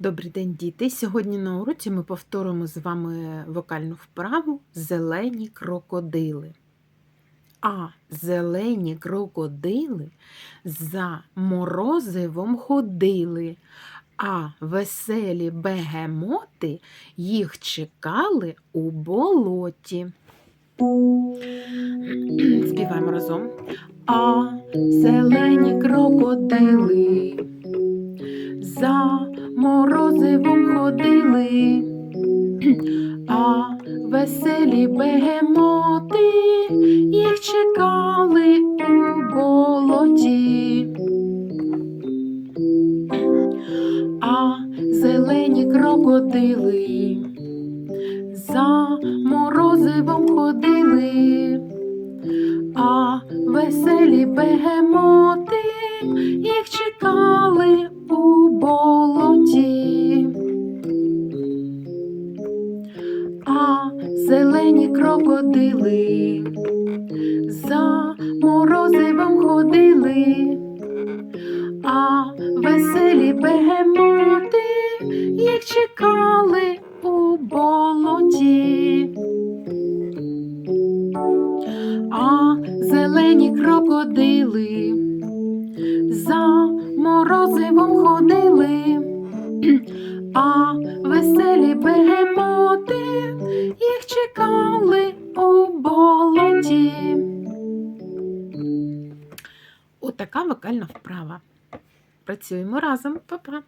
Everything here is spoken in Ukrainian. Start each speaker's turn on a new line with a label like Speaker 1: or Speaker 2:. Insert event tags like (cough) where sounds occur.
Speaker 1: Добрий день, діти! Сьогодні на уроці ми повторимо з вами вокальну вправу Зелені крокодили. А зелені крокодили за морозивом ходили, а веселі бегемоти їх чекали у болоті. (clears throat) Співаємо разом. А зелені крокодили за морозивом ходили, а веселі бегемоти їх чекали у болоті. А зелені крокодили за морозивом ходили, а веселі бегемоти їх чекали Зелені крокодили. За морозивом ходили, а веселі бегемоти їх чекали у болоті. А зелені крокодили. За морозивом ходили, а веселі бегемоти їх чекали у болоті. Отака вокальна вправа. Працюємо разом, Па-па!